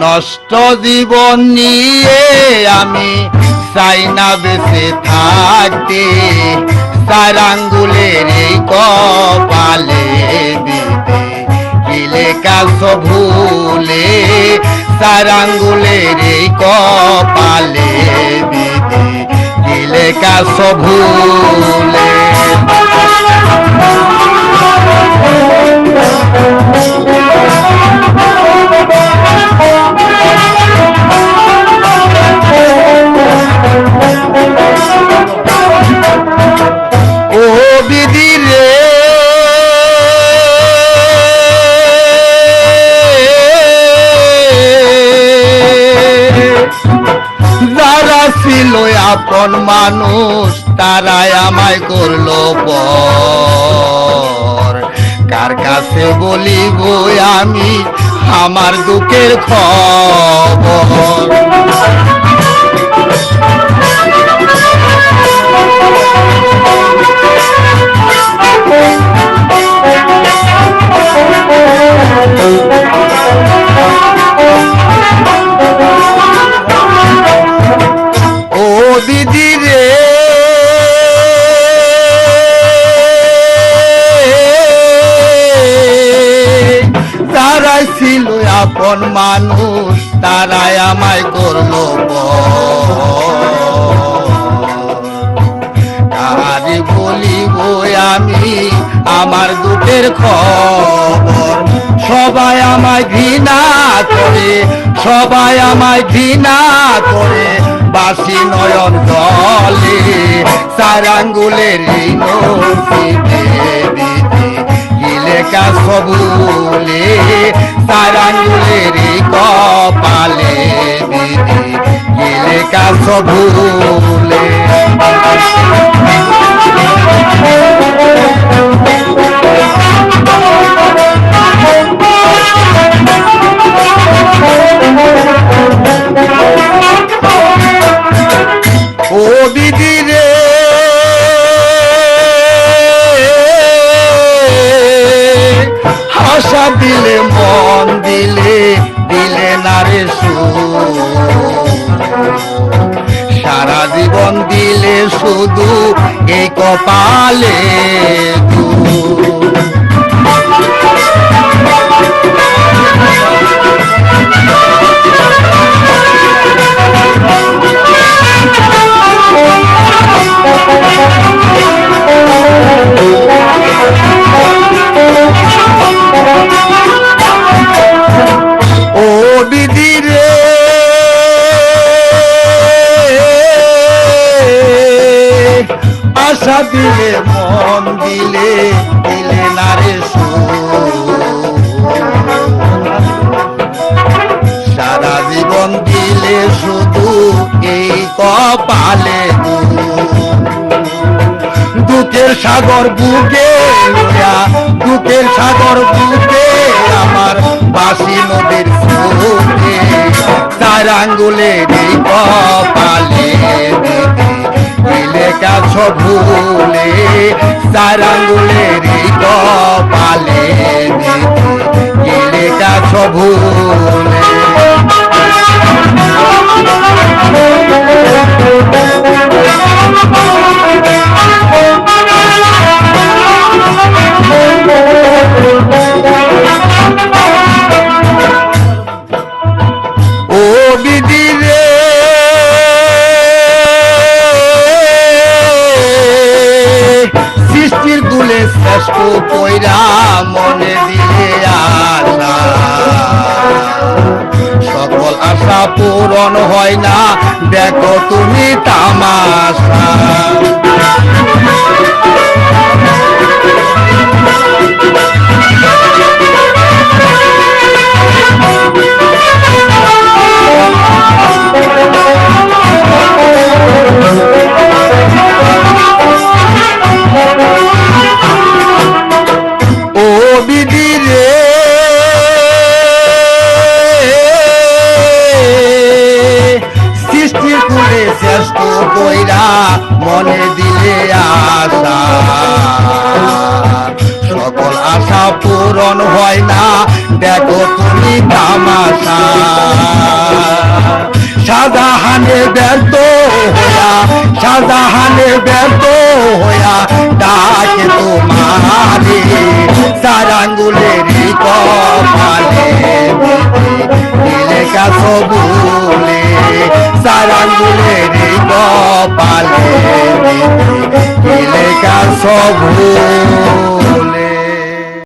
নষ্ট জীবন নিয়ে আমি চাই না বেঁচে থাকতে। চার আঙ্গুলের এই কপালে দিতে গিলে কাছ ভুলে চার আঙ্গুলের এই কপালে দিতে গিলে কাছ ভুলে আপন মানুষ তারাই আমায় করল পর কার কাছে বলিব আমি আমার দুঃখের খবর? আপন মানুষ তারাই আমায় করল কারি বলিব আমি আমার দুঃখের খবর? সবাই আমায় ঘৃণা করে, সবাই আমায় ঘৃণা করে। বাসি নয়ন জলে চার আঙ্গুলের এই চার আঙ্গুলের কপালে গিলে কাসবুলে ও জীবন দিলে শুধু এই কপালে দিলে মন দিলে দিলে না রে সারা জীবন দিলে শুধু এই কপালে। দুঃখের সাগর বুকে দুঃখের সাগর বুকে আমার বাসি নদীর সুরে তার আঙ্গুলের কপালে ভুলে চার আঙ্গুলের গেলে কাছ ভুলে পয়রা মনে দিয়ে আশা সকল আশা পূরণ হয় না দেখো তুমি তামাশা। পূরণ হয় না। দেখো তুমি তামাশা। সাদা হানে ব্যর্থ হইয়া সাদা হানে ব্যর্থ হইয়া ডাকে তোমারে। সারাঙ্গুলের কপালে সারাঙ্গুলের কপালে লেখা